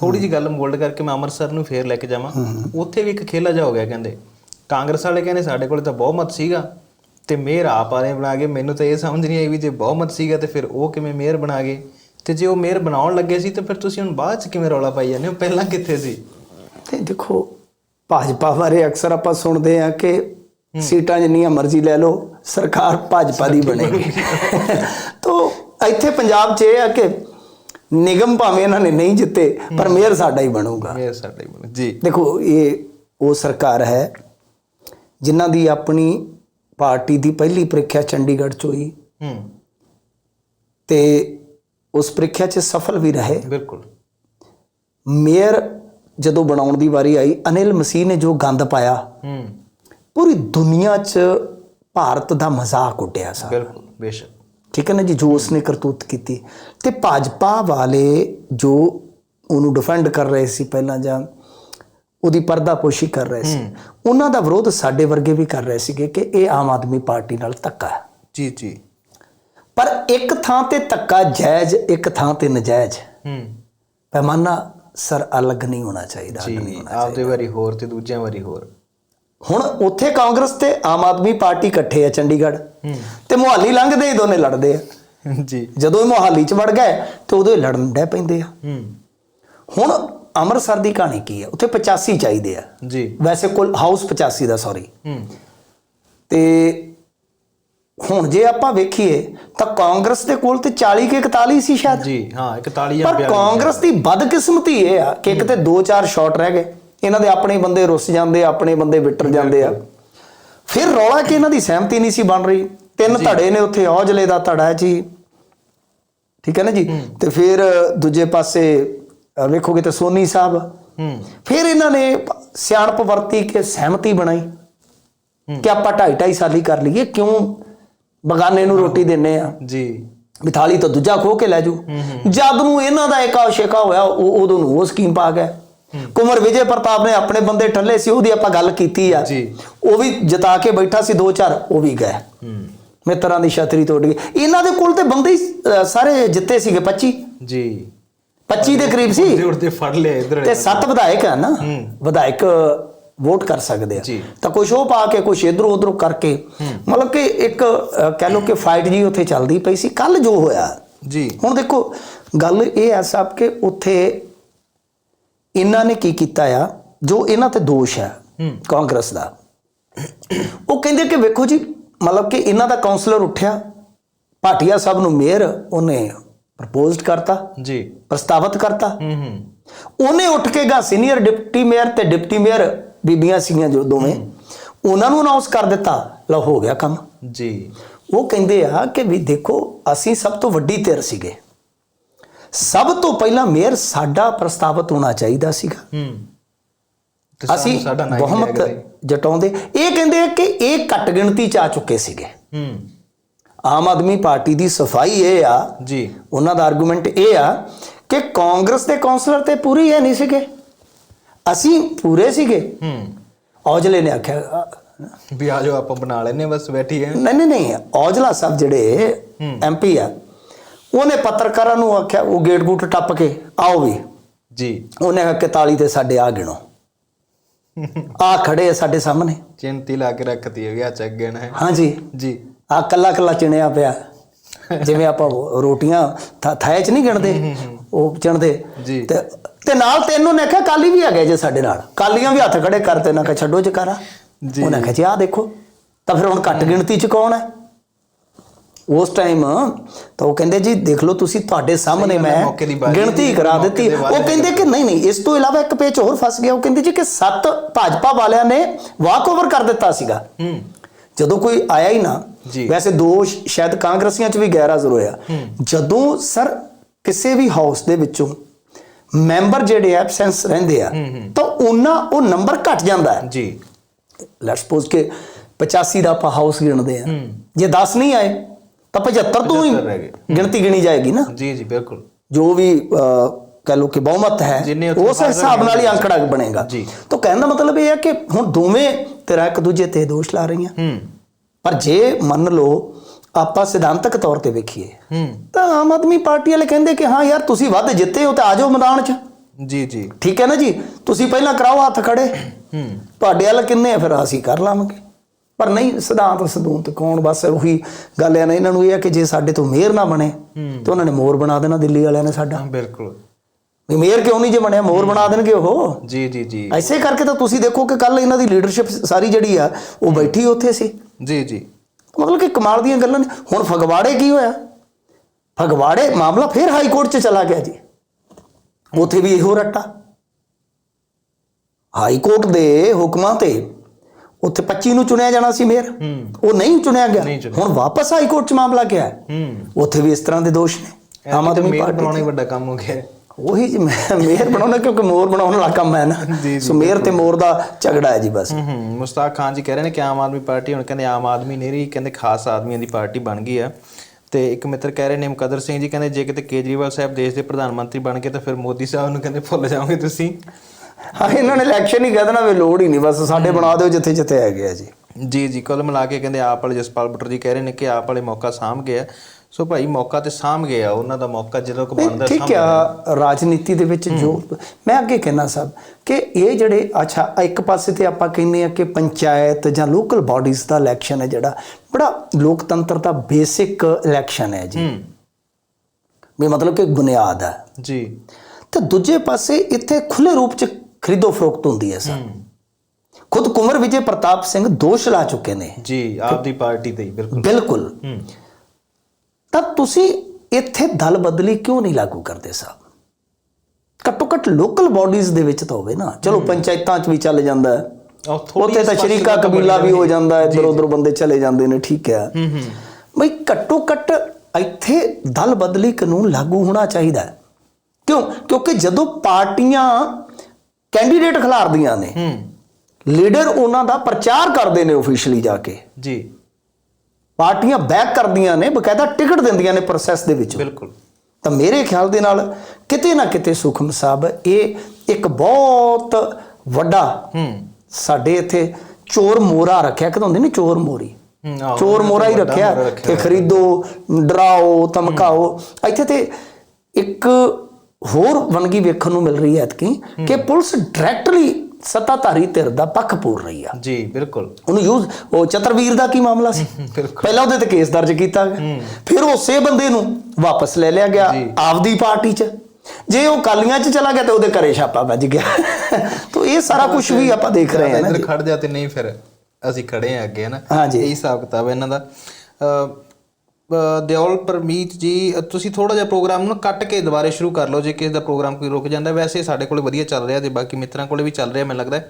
ਥੋੜੀ ਜੀ ਗੱਲ ਮੋਲਡ ਕਰਕੇ ਮੈਂ ਅੰਮ੍ਰਿਤਸਰ ਨੂੰ ਫੇਰ ਲੈ ਕੇ ਜਾਵਾਂ। ਉੱਥੇ ਵੀ ਇੱਕ ਖੇਲਾ ਜਾ ਹੋ ਗਿਆ ਕਹਿੰਦੇ। ਕਾਂਗਰਸ ਵਾਲੇ ਕਹਿੰਦੇ ਸਾਡੇ ਕੋਲ ਤਾਂ ਬਹੁਮਤ ਸੀਗਾ ਤੇ ਮੇਅਰ ਆਪ ਵਾਲੇ ਬਣਾ ਗਏ। ਮੈਨੂੰ ਤਾਂ ਇਹ ਸਮਝ ਨਹੀਂ ਆਈ ਵੀ ਜੇ ਬਹੁਮਤ ਸੀਗਾ ਤੇ ਫਿਰ ਉਹ ਕਿਵੇਂ ਮੇਅਰ ਬਣਾ ਗਏ। ਤੇ ਜੇ ਉਹ ਮੇਅਰ ਬਣਾਉਣ ਲੱਗੇ ਸੀ ਤੇ ਫਿਰ ਤੁਸੀਂ ਹੁਣ ਬਾਅਦ ਚ ਕਿਵੇਂ ਰੌਲਾ ਪਾਈ ਜਾਂਦੇ ਹੋ? ਪਹਿਲਾਂ ਕਿੱਥੇ ਸੀ? ਤੇ ਦੇਖੋ ਭਾਜਪਾ ਬਾਰੇ ਅਕਸਰ ਆਪਾਂ ਸੁਣਦੇ ਆ ਕਿ ਸੀਟਾਂ ਜਿੰਨੀਆਂ ਮਰਜ਼ੀ ਲੈ ਲਓ ਸਰਕਾਰ ਭਾਜਪਾ ਦੀ ਬਣੇਗੀ। ਤੋ ਇੱਥੇ ਪੰਜਾਬ 'ਚ ਇਹ ਆ ਕਿ ਨਿਗਮ ਭਾਵੇਂ ਇਹਨਾਂ ਨੇ ਨਹੀਂ ਜਿੱਤੇ ਪਰ ਮੇਅਰ ਸਾਡਾ ਹੀ ਬਣੂਗਾ। ਮੇਅਰ ਸਾਡੇ ਬਣ ਜੀ। ਦੇਖੋ ਇਹ ਉਹ ਸਰਕਾਰ ਹੈ ਜਿਨ੍ਹਾਂ ਦੀ ਆਪਣੀ ਪਾਰਟੀ ਦੀ ਪਹਿਲੀ ਪ੍ਰੀਖਿਆ ਚੰਡੀਗੜ੍ਹ 'ਚ ਹੋਈ। ਹੂੰ। ਤੇ ਉਸ ਪ੍ਰੀਖਿਆ 'ਚ ਸਫਲ ਵੀ ਰਹੇ। ਬਿਲਕੁਲ। ਮੇਅਰ ਜਦੋਂ ਬਣਾਉਣ ਦੀ ਵਾਰੀ ਆਈ ਅਨਿਲ ਮਸੀਹ ਨੇ ਜੋ ਗੰਦ ਪਾਇਆ ਹੂੰ। ਪੂਰੀ ਦੁਨੀਆ 'ਚ ਭਾਰਤ ਦਾ ਮਜ਼ਾਕ ਉੱਡਿਆ ਸਾ ਬਿਲਕਲ ਬੇਸ਼ੱਕ। ਠੀਕ ਹੈ ਨਾ ਜੀ ਜੋ ਉਸਨੇ ਕਰਤੂਤ ਕੀਤੀ। ਤੇ ਭਾਜਪਾ ਵਾਲੇ ਜੋ ਉਹਨੂੰ ਡਿਫੈਂਡ ਕਰ ਰਹੇ ਸੀ ਪਹਿਲਾਂ ਜਾਂ ਉਹਦੀ ਪਰਦਾਪੋਸ਼ੀ ਕਰ ਰਹੇ ਸੀ ਉਹਨਾਂ ਦਾ ਵਿਰੋਧ ਸਾਡੇ ਵਰਗੇ ਵੀ ਕਰ ਰਹੇ ਸੀਗੇ ਕਿ ਇਹ ਆਮ ਆਦਮੀ ਪਾਰਟੀ ਨਾਲ ਧੱਕਾ ਹੈ। ਜੀ ਜੀ। ਪਰ ਇੱਕ ਥਾਂ ਤੇ ਧੱਕਾ ਜਾਇਜ਼ ਇੱਕ ਥਾਂ ਤੇ ਨਜਾਇਜ਼। ਹੂੰ। ਪੈਮਾਨਾ ਸਰ ਅਲੱਗ ਨਹੀਂ ਹੋਣਾ ਚਾਹੀਦਾ ਨਹੀਂ ਜੀ ਹੋਣਾ ਆਪਦੇ ਵਾਰੀ ਹੋਰ ਤੇ ਦੂਜਿਆਂ ਵਾਰੀ ਹੋਰ। ਹੁਣ ਉੱਥੇ ਕਾਂਗਰਸ ਤੇ ਆਮ ਆਦਮੀ ਪਾਰਟੀ ਇਕੱਠੇ ਆ ਚੰਡੀਗੜ੍ਹ। ਤੇ ਮੁਹਾਲੀ ਲੰਘਦੇ ਹੀ ਦੋਨੇ ਲੜਦੇ ਆ। ਜੀ। ਜਦੋਂ ਇਹ ਮੁਹਾਲੀ ਚ ਵੜ ਗਏ ਤੇ ਉਦੋਂ ਹੀ ਲੜਨ ਡੈ ਪੈਂਦੇ ਆ। ਹੂੰ। ਹੁਣ ਅੰਮ੍ਰਿਤਸਰ ਦੀ ਕਹਾਣੀ ਕੀ ਹੈ ਉੱਥੇ 85 ਚਾਹੀਦੇ ਆ। ਜੀ। ਵੈਸੇ ਕੁੱਲ ਹਾਊਸ 85 ਦਾ ਸੌਰੀ ਹੂੰ। ਤੇ ਹੁਣ ਜੇ ਆਪਾਂ ਵੇਖੀਏ ਤਾਂ ਕਾਂਗਰਸ ਦੇ ਕੋਲ ਤੇ 40 ਕੇ 41 ਸੀ ਸ਼ਾਇਦ? ਜੀ ਹਾਂ 41 ਜਾਂ ਪਰ 42 ਕਾਂਗਰਸ ਦੀ ਬਦਕਿਸਮਤੀ ਇਹ ਆ ਕਿ ਇੱਕ ਤੇ 2-4 ਸ਼ਾਟ ਰਹਿ ਗਏ। ਇਹਨਾਂ ਦੇ ਆਪਣੇ ਬੰਦੇ ਰੁੱਸ ਜਾਂਦੇ ਆ, ਆਪਣੇ ਬੰਦੇ ਵਿਟਰ ਜਾਂਦੇ ਆ। ਫਿਰ ਰੌਲਾ ਕਿ ਇਹਨਾਂ ਦੀ ਸਹਿਮਤੀ ਨਹੀਂ ਸੀ ਬਣ ਰਹੀ। ਤਿੰਨ ਧੜੇ ਨੇ ਉੱਥੇ ਔਜਲੇ ਦਾ ਧੜਾ ਹੈ ਜੀ। ਠੀਕ ਹੈ ਨਾ ਜੀ? ਤੇ ਫਿਰ ਦੂਜੇ ਪਾਸੇ ਵੇਖੋਗੇ ਤੇ ਸੋਨੀ ਸਾਹਿਬ। ਹੂੰ। ਫਿਰ ਇਹਨਾਂ ਨੇ ਸਿਆਣਪ ਵਰਤੀ ਕਿ ਸਹਿਮਤੀ ਬਣਾਈ। ਕਿ ਆਪਾਂ ਢਾਈ ਢਾਈ ਸਾਲੀ ਕਰ ਲਈਏ ਕਿਉਂ ਬਗਾਨੇ ਨੂੰ ਰੋਟੀ ਦਿੰਨੇ ਆ? ਜੀ। ਵੀ ਥਾਲੀ ਤਾਂ ਦੂਜਾ ਖੋ ਕੇ ਲੈ ਜੂ। ਜਦ ਨੂੰ ਇਹਨਾਂ ਦਾ ਏਕਾ ਸ਼ੇਕਾ ਹੋਇਆ ਉਹ ਉਦੋਂ ਨੂੰ ਉਹ ਸਕੀਮ ਪਾ ਗਏ ਕੁਮਰ ਵਿਜੇ ਪ੍ਰਤਾਪ ਨੇ ਆਪਣੇ ਬੰਦੇ ਠੱਲੇ ਸੀ ਉਹਦੀ ਆਪਾਂ ਗੱਲ ਕੀਤੀ ਆ। ਜੀ। ਉਹ ਵੀ ਜਿਤਾ ਕੇ ਬੈਠਾ ਸੀ ਦੋ ਚਾਰ ਉਹ ਵੀ ਗਏ। ਮਿੱਤਰਾਂ ਦੀ ਛਤਰੀ ਤੋੜ ਗਈ। ਇਹਨਾਂ ਦੇ ਕੋਲ ਤੇ ਬੰਦੇ ਸਾਰੇ ਜਿੱਤੇ ਸੀਗੇ 25 ਜੀ। 25 ਦੇ ਕਰੀਬ ਸੀ। ਉੜਦੇ ਫੜ ਲਿਆ ਇਧਰ ਤੇ ਸੱਤ ਵਿਧਾਇਕ ਆ ਨਾ ਵਿਧਾਇਕ ਵੋਟ ਕਰ ਸਕਦੇ ਆ। ਤਾਂ ਕੁਛ ਉਹ ਪਾ ਕੇ ਕੁਛ ਇਧਰੋਂ ਉਧਰੋਂ ਕਰਕੇ ਮਤਲਬ ਕਿ ਇੱਕ ਕਹਿ ਲਓ ਕਿ ਫਾਈਟ ਜੀ ਉੱਥੇ ਚੱਲਦੀ ਪਈ ਸੀ। ਕੱਲ ਜੋ ਹੋਇਆ ਜੀ। ਹੁਣ ਦੇਖੋ ਗੱਲ ਇਹ ਹੈ ਸਭ ਕਿ ਉੱਥੇ ਇਹਨਾਂ ਨੇ ਕੀ ਕੀਤਾ ਆ? ਜੋ ਇਹਨਾਂ ਤੇ ਦੋਸ਼ ਹੈ। ਕਾਂਗਰਸ ਦਾ ਉਹ ਕਹਿੰਦੇ ਕਿ ਵੇਖੋ ਜੀ ਮਤਲਬ ਕਿ ਇਹਨਾਂ ਦਾ ਕਾਉਂਸਲਰ ਉੱਠਿਆ ਭਾਟੀਆ ਸਾਹਿਬ ਨੂੰ ਮੇਅਰ ਉਹਨੇ ਪ੍ਰਪੋਜ਼ਡ ਕਰਤਾ ਜੀ। ਪ੍ਰਸਤਾਵਿਤ ਕਰਤਾ। ਹੂੰ ਹੂੰ। ਉਹਨੇ ਉੱਠ ਕੇ ਗਾ ਸੀਨੀਅਰ ਡਿਪਟੀ ਮੇਅਰ ਤੇ ਡਿਪਟੀ ਮੇਅਰ ਬੀਬੀਆਂ ਸੀਗੀਆਂ ਜੋ ਦੋਵੇਂ ਉਹਨਾਂ ਨੂੰ ਅਨਾਉਂਸ ਕਰ ਦਿੱਤਾ ਲਓ ਹੋ ਗਿਆ ਕੰਮ। ਜੀ। ਉਹ ਕਹਿੰਦੇ ਆ ਕਿ ਵੀ ਦੇਖੋ ਅਸੀਂ ਸਭ ਤੋਂ ਵੱਡੀ ਧਿਰ ਸੀਗੇ। ਸਭ ਤੋਂ ਪਹਿਲਾਂ ਮੇਅਰ ਸਾਡਾ ਪ੍ਰਸਤਾਵਿਤ ਹੋਣਾ ਚਾਹੀਦਾ ਸੀਗਾ। ਹੂੰ। ਅਸੀਂ ਬਹੁਮਤ ਜਟਾਉਂਦੇ। ਇਹ ਕਹਿੰਦੇ ਕਿ ਇਹ ਘੱਟ ਗਿਣਤੀ ਚ ਆ ਚੁੱਕੇ ਸੀਗੇ। ਹੂੰ। ਆਮ ਆਦਮੀ ਪਾਰਟੀ ਦੀ ਸਫ਼ਾਈ ਇਹ ਆ। ਜੀ। ਉਹਨਾਂ ਦਾ ਆਰਗੂਮੈਂਟ ਇਹ ਆ ਕਿ ਕਾਂਗਰਸ ਦੇ ਕਾਉਂਸਲਰ ਤੇ ਪੂਰੀ ਇਹ ਨਹੀਂ ਸੀਗੇ। ਅਸੀਂ ਪੂਰੇ ਸੀਗੇ। ਹੂੰ। ਔਜਲੇ ਨੇ ਆਖਿਆ ਵੀ ਆ ਜਾਓ ਆਪਾਂ ਬਣਾ ਲੈਨੇ ਬਸ ਬੈਠੀ ਹੈ ਨਹੀਂ ਨਹੀਂ ਨਹੀਂ ਔਜਲਾ ਸਾਹਿਬ ਜਿਹੜੇ ਐਮਪੀ ਆ ਉਹਨੇ ਪੱਤਰਕਾਰਾਂ ਨੂੰ ਆਖਿਆ ਉਹ ਗੇਟ ਗੂਟ ਟੱਪ ਕੇ ਆਓ ਵੀ। ਜੀ। ਉਹਨੇ ਆਖਿਆ ਕਿ ਤਾਲੀ ਤੇ ਸਾਡੇ ਆ ਗਿਣੋ। ਆ ਖੜੇ ਆ ਸਾਡੇ ਸਾਹਮਣੇ। ਚਿੰਤੀ ਲਾ ਕੇ ਰੱਖਤੀ ਹੈ ਗਿਆ ਚੱਕ ਗਏ ਨੇ। ਹਾਂਜੀ। ਜੀ। ਆ ਕੱਲਾ ਕੱਲਾ ਚਿਣਿਆ ਪਿਆ। ਜਿਵੇਂ ਆਪਾਂ ਰੋਟੀਆਂ ਥਾਏ 'ਚ ਨਹੀਂ ਗਿਣਦੇ ਉਹ ਚਿਣਦੇ। ਜੀ। ਤੇ ਤੇ ਨਾਲ ਤੈਨੂੰ ਨੇ ਆਖਿਆ ਕਾਲੀ ਵੀ ਆ ਗਏ ਜੇ ਸਾਡੇ ਨਾਲ। ਕਾਲੀਆਂ ਵੀ ਹੱਥ ਖੜੇ ਕਰਤੇ ਨਾ ਕਿ ਛੱਡੋ ਜਕਾਰਾ। ਜੀ। ਉਹਨੇ ਆਖਿਆ ਜੀ ਆਹ ਦੇਖੋ। ਤਾਂ ਫਿਰ ਹੁਣ ਘੱਟ ਗਿਣਤੀ 'ਚ ਕੌਣ ਹੈ? ਉਸ ਟਾਈਮ ਤਾਂ ਉਹ ਕਹਿੰਦੇ ਜੀ ਦੇਖ ਲਓ ਤੁਸੀਂ ਤੁਹਾਡੇ ਸਾਹਮਣੇ ਮੈਂ ਗਿਣਤੀ ਕਰਾ ਦਿੱਤੀ। ਉਹ ਕਹਿੰਦੇ ਕਿ ਨਹੀਂ ਨਹੀਂ ਇਸ ਤੋਂ ਇਲਾਵਾ ਇੱਕ ਪੇਚ ਹੋਰ ਫਸ ਗਿਆ। ਉਹ ਕਹਿੰਦੇ ਜੀ ਕਿ ਸੱਤ ਭਾਜਪਾ ਵਾਲਿਆਂ ਨੇ ਵਾਕ ਓਵਰ ਕਰ ਦਿੱਤਾ ਸੀਗਾ। ਜਦੋਂ ਕੋਈ ਆਇਆ ਹੀ ਨਾ। ਵੈਸੇ ਦੋ ਸ਼ਾਇਦ ਕਾਂਗਰਸੀਆਂ 'ਚ ਵੀ ਗੈਰ ਹਾਜ਼ਰ ਹੋਇਆ। ਜਦੋਂ ਸਰ ਕਿਸੇ ਵੀ ਹਾਊਸ ਦੇ ਵਿੱਚੋਂ ਮੈਂਬਰ ਜਿਹੜੇ ਐਬਸੈਂਸ ਰਹਿੰਦੇ ਆ ਤਾਂ ਉਹਨਾਂ ਉਹ ਨੰਬਰ ਘਟ ਜਾਂਦਾ ਹੈ। ਜੀ। ਲੈਟਸ ਸਪੋਜ਼ ਕਿ 85 ਦਾ ਆਪਾਂ ਹਾਊਸ ਗਿਣਦੇ ਆ। ਜੇ 10 ਨਹੀਂ ਆਏ ਤਾਂ 75 ਤੋਂ ਹੀ 75 ਰਹਿ ਗਏ। ਗਿਣਤੀ ਗਿਣੀ ਜਾਏਗੀ ਨਾ। ਜੀ ਜੀ ਬਿਲਕੁਲ। ਜੋ ਵੀ ਕਹਿ ਲਓ ਕਿ ਬਹੁਮਤ ਹੈ ਉੱਥੇ ਉਸ ਹਿਸਾਬ ਨਾਲ ਹੀ ਅੰਕੜਾ ਬਣੇਗਾ। ਜੀ। ਤਾਂ ਕਹਿਣ ਦਾ ਮਤਲਬ ਇਹ ਹੈ ਕਿ ਹੁਣ ਦੋਵੇਂ ਤੇਰਾ ਇੱਕ ਦੂਜੇ ਤੇ ਦੋਸ਼ ਲਾ ਰਹੀਆਂ। ਹੂੰ। ਪਰ ਜੇ ਮੰਨ ਲਓ ਆਪਾਂ ਸਿਧਾਂਤਕ ਤੌਰ ਤੇ ਵੇਖੀਏ ਹੂੰ। ਤਾਂ ਆਮ ਆਦਮੀ ਪਾਰਟੀ ਵਾਲੇ ਕਹਿੰਦੇ ਕਿ ਹਾਂ ਯਾਰ ਤੁਸੀਂ ਵੱਧ ਜਿੱਤੇ ਹੋ ਤਾਂ ਆ ਜਾਓ ਮੈਦਾਨ 'ਚ। ਜੀ ਜੀ। ਠੀਕ ਹੈ ਨਾ ਜੀ? ਤੁਸੀਂ ਪਹਿਲਾਂ ਕਰਾਓ ਹੱਥ ਖੜੇ। ਹੂੰ। ਤੁਹਾਡੇ ਵੱਲ ਕਿੰਨੇ ਆ ਫਿਰ ਅਸੀਂ ਕਰ ਲਾਵਾਂਗੇ ਪਰ ਨਹੀਂ ਸਿਧਾਂਤ ਸਦੂਤ ਕੌਣ ਬਸ ਉਹੀ ਗੱਲ ਹੈ ਨਾ ਇਹਨਾਂ ਨੂੰ ਇਹ ਹੈ ਕਿ ਜੇ ਸਾਡੇ ਤੋਂ ਮੇਅਰ ਨਾ ਬਣੇ ਤੇ ਉਹਨਾਂ ਨੇ ਮੋਰ ਬਣਾ ਦੇਣਾ ਦਿੱਲੀ ਵਾਲਿਆਂ ਨੇ ਸਾਡਾ। ਬਿਲਕੁਲ। ਵੀ ਮੇਅਰ ਕਿਉਂ ਨਹੀਂ ਜੇ ਬਣਿਆ ਮੋਰ ਬਣਾ ਦੇਣਗੇ ਉਹ? ਜੀ ਜੀ ਜੀ। ਐਸੇ ਕਰਕੇ ਤਾਂ ਤੁਸੀਂ ਦੇਖੋ ਕਿ ਕੱਲ ਇਹਨਾਂ ਦੀ ਲੀਡਰਸ਼ਿਪ ਸਾਰੀ ਜਿਹੜੀ ਆ ਉਹ ਬੈਠੀ ਉੱਥੇ ਸੀ। ਜੀ ਜੀ। ਮਤਲਬ ਕਿ ਕਮਾਲ ਦੀਆਂ ਗੱਲਾਂ ਨੇ। ਹੁਣ ਫਗਵਾੜੇ ਕੀ ਹੋਇਆ? ਫਗਵਾੜੇ ਮਾਮਲਾ ਫਿਰ ਹਾਈ ਕੋਰਟ 'ਚ ਚਲਾ ਗਿਆ ਜੀ। ਉੱਥੇ ਵੀ ਇਹੋ ਰੱਟਾ। ਹਾਈ ਕੋਰਟ ਦੇ ਹੁਕਮਾਂ ਤੇ ਉੱਥੇ 25 ਨੂੰ ਚੁਣਿਆ ਜਾਣਾ ਸੀ ਮੇਅਰ। ਉਹ ਨਹੀਂ ਚੁਣਿਆ ਗਿਆ। ਹੁਣ ਵਾਪਸ ਹਾਈ ਕੋਰਟ 'ਚ ਮਾਮਲਾ ਗਿਆ ਹੈ। ਉੱਥੇ ਵੀ ਇਸ ਤਰ੍ਹਾਂ ਦੇ ਦੋਸ਼ ਨੇ। ਆਮ ਆਦਮੀ ਪਾਰਟੀ ਬਣਾਉਣਾ ਵੱਡਾ ਕੰਮ ਹੋ ਗਿਆ। ਉਹੀ ਜੀ ਮੈਂ- ਮੇਅਰ ਬਣਾਉਣਾ ਕਿਉਂਕਿ ਮੋਰ ਬਣਾਉਣ ਵਾਲਾ ਕੰਮ ਹੈ ਨਾ। ਸੋ ਮੇਅਰ ਤੇ ਮੋਰ ਦਾ ਝਗੜਾ ਹੈ ਜੀ ਬਸ। ਹੂੰ ਮੁਸਤਾਕ ਖਾਨ ਜੀ ਕਹਿ ਰਹੇ ਨੇ ਕਿ ਆਮ ਆਦਮੀ ਪਾਰਟੀ ਹੁਣ ਕਹਿੰਦੇ ਆਮ ਆਦਮੀ ਨਹੀਂ ਰਹੀ ਕਹਿੰਦੇ ਖਾਸ ਆਦਮੀਆਂ ਦੀ ਪਾਰਟੀ ਬਣ ਗਈ ਆ ਤੇ ਇੱਕ ਮਿੱਤਰ ਕਹਿ ਰਹੇ ਨੇ ਮੁਕਦਰ ਸਿੰਘ ਜੀ ਕਹਿੰਦੇ ਜੇ ਕਿਤੇ ਕੇਜਰੀਵਾਲ ਸਾਹਿਬ ਦੇਸ਼ ਦੇ ਪ੍ਰਧਾਨ ਮੰਤਰੀ ਬਣ ਗਏ ਤਾਂ ਫਿਰ ਮੋਦੀ ਸਾਹਿਬ ਨੂੰ ਕਹਿੰਦੇ ਭੁੱਲ ਜਾਓਗੇ ਤੁਸੀਂ। ਹਾਂ ਇਹਨਾਂ ਨੇ ਇਲੈਕਸ਼ਨ ਹੀ ਕਹਿ ਦੇਣਾ ਵੀ ਲੋੜ ਹੀ ਨਹੀਂ ਬਸ ਸਾਡੇ ਬਣਾ ਦਿਓ ਜਿੱਥੇ ਜਿੱਥੇ ਹੈਗੇ ਆ ਜੀ। ਜੀ ਜੀ ਕੁੱਲ ਮਿਲਾ ਕੇ ਕਹਿੰਦੇ ਆਪ ਵਾਲੇ ਜਸਪਾਲ ਬੁੱਟਰ ਜੀ ਕਹਿ ਰਹੇ ਨੇ ਕਿ ਆਪ ਵਾਲੇ ਮੌਕਾ ਸਾਂਭ ਗਏ ਆ। ਸੋ ਭਾਈ ਮੌਕਾ ਤੇ ਸਾਂਭ ਗਏ ਆ ਉਹਨਾਂ ਦਾ ਮੌਕਾ ਜਦੋਂ ਕੋ ਬਣਦਾ ਠੀਕ ਆ ਰਾਜਨੀਤੀ ਦੇ ਵਿੱਚ ਜੋ ਮੈਂ ਅੱਗੇ ਕਹਿਣਾ ਸਾਹਿਬ ਕਿ ਇਹ ਜਿਹੜੇ ਅੱਛਾ ਇੱਕ ਪਾਸੇ ਤੇ ਆਪਾਂ ਕਹਿੰਦੇ ਆ ਕਿ ਪੰਚਾਇਤ ਜਾਂ ਲੋਕਲ ਬਾਡੀਜ਼ ਦਾ ਇਲੈਕਸ਼ਨ ਹੈ ਜਿਹੜਾ ਬੜਾ ਲੋਕਤੰਤਰ ਦਾ ਬੇਸਿਕ ਇਲੈਕਸ਼ਨ ਹੈ ਜੀ। ਵੀ ਮਤਲਬ ਕਿ ਬੁਨਿਆਦ ਹੈ। ਜੀ। ਤੇ ਦੂਜੇ ਪਾਸੇ ਇੱਥੇ ਖੁੱਲੇ ਰੂਪ ਚ ਖਰੀਦੋ ਫਰੋਖਤ ਹੁੰਦੀ ਹੈ ਸਰ। ਖੁਦ ਕੁੰਵਰ ਵਿਜੇ ਪ੍ਰਤਾਪ ਸਿੰਘ ਦੋਸ਼ ਲਾ ਚੁੱਕੇ ਨੇ। ਜੀ ਆਪ ਦੀ ਪਾਰਟੀ ਤੇ ਬਿਲਕੁਲ। ਤਾਂ ਤੁਸੀਂ ਇੱਥੇ ਦਲ ਬਦਲੀ ਕਿਉਂ ਨਹੀਂ ਲਾਗੂ ਕਰਦੇ ਸਾਹਿਬ ਘੱਟੋ ਘੱਟ ਲੋਕਲ ਬਾਡੀਜ਼ ਦੇ ਵਿੱਚ ਤਾਂ ਹੋਵੇ ਨਾ। ਚਲੋ ਪੰਚਾਇਤਾਂ 'ਚ ਵੀ ਚੱਲ ਜਾਂਦਾ ਹੈ। ਉੱਥੇ ਤਾਂ ਸ਼ਰੀਕਾ ਕਬੀਲਾ ਵੀ ਹੋ ਜਾਂਦਾ ਹੈ। ਇੱਧਰ ਉੱਧਰ ਬੰਦੇ ਚਲੇ ਜਾਂਦੇ ਨੇ ਠੀਕ ਹੈ। ਹੂੰ ਹੂੰ। ਬਈ ਘੱਟੋ ਘੱਟ ਇੱਥੇ ਦਲ ਬਦਲੀ ਕਾਨੂੰਨ ਲਾਗੂ ਹੋਣਾ ਚਾਹੀਦਾ ਹੈ। ਕਿਉਂ? ਕਿਉਂਕਿ ਜਦੋਂ ਪਾਰਟੀਆਂ ਕੈਂਡੀਡੇਟ ਖਿਲਾਰਦੀਆਂ ਨੇ। ਹੂੰ। ਲੀਡਰ ਉਹਨਾਂ ਦਾ ਪ੍ਰਚਾਰ ਕਰਦੇ ਨੇ ਆਫੀਸ਼ੀਅਲੀ ਜਾ ਕੇ। ਜੀ। ਪਾਰਟੀਆਂ ਬੈਕ ਕਰਦੀਆਂ ਨੇ ਬਕਾਇਦਾ ਟਿਕਟ ਦਿੰਦੀਆਂ ਨੇ ਪ੍ਰੋਸੈਸ ਦੇ ਵਿੱਚ। ਬਿਲਕੁਲ। ਤਾਂ ਮੇਰੇ ਖਿਆਲ ਦੇ ਨਾਲ ਕਿਤੇ ਨਾ ਕਿਤੇ ਸੁਖਮ ਸਾਹਿਬ ਇਹ ਇੱਕ ਬਹੁਤ ਵੱਡਾ ਹੂੰ। ਸਾਡੇ ਇੱਥੇ ਚੋਰ ਮੋਰਾ ਰੱਖਿਆ ਕਿ ਹੁੰਦੇ ਨੇ ਚੋਰ ਮੋਰੀ ਚੋਰ ਮੋਰਾ ਹੀ ਰੱਖਿਆ ਕਿ ਖਰੀਦੋ ਡਰਾਓ ਧਮਕਾਓ। ਇੱਥੇ ਤੇ ਇੱਕ ਹੋਰ ਵੰਨਗੀ ਵੇਖਣ ਨੂੰ ਮਿਲ ਰਹੀ ਹੈ ਐਤਕੀ ਕਿ ਪੁਲਿਸ ਡਾਇਰੈਕਟਲੀ ਸੱਤਾਧਾਰੀ ਧਿਰ ਦਾ ਪੱਖ ਪੂਰ ਰਹੀ ਆ। ਜੀ ਬਿਲਕੁਲ। ਉਹਨੂੰ ਯੂਜ਼ ਉਹ ਚਤਰਵੀਰ ਦਾ ਕੀ ਮਾਮਲਾ ਸੀ? ਪਹਿਲਾਂ ਉਹਦੇ ਤੇ ਕੇਸ ਦਰਜ ਕੀਤਾ ਗਿਆ। ਫਿਰ ਉਸੇ ਬੰਦੇ ਨੂੰ ਵਾਪਸ ਲੈ ਲਿਆ ਗਿਆ। ਆਪਦੀ ਪਾਰਟੀ 'ਚ। ਜੇ ਉਹ ਕਾਲੀਆਂ 'ਚ ਚਲਾ ਗਿਆ ਤੇ ਉਹਦੇ ਘਰੇ ਛਾਪਾ ਵੱਜ ਗਿਆ। ਤਾਂ ਇਹ ਸਾਰਾ ਕੁਝ ਵੀ ਆਪਾਂ ਦੇਖ ਰਹੇ ਹਾਂ ਨਾ ਇੱਧਰ ਖੜ ਜਾ ਤੇ ਨਹੀਂ ਫਿਰ ਅਸੀਂ ਖੜੇ ਆ ਅੱਗੇ ਨਾ। ਇਹ ਹਿਸਾਬ ਕਿਤਾਬ ਇਹਨਾਂ ਦਾ। ਦਿਓਲ ਪਰਮੀਤ ਜੀ ਤੁਸੀਂ ਥੋੜਾ ਜਿਹਾ ਪ੍ਰੋਗਰਾਮ ਨੂੰ ਕੱਟ ਕੇ ਦੁਬਾਰੇ ਸ਼ੁਰੂ ਕਰ ਲਓ, ਜੇ ਕਿਸੇ ਦਾ ਪ੍ਰੋਗਰਾਮ ਕੋਈ ਰੁਕ ਜਾਂਦਾ, ਵੈਸੇ ਸਾਡੇ ਕੋਲ ਵਧੀਆ ਚੱਲ ਰਿਹਾ ਤੇ ਬਾਕੀ ਮਿੱਤਰਾਂ ਕੋਲੇ ਵੀ ਚੱਲ ਰਿਹਾ, ਮੈਨੂੰ ਲੱਗਦਾ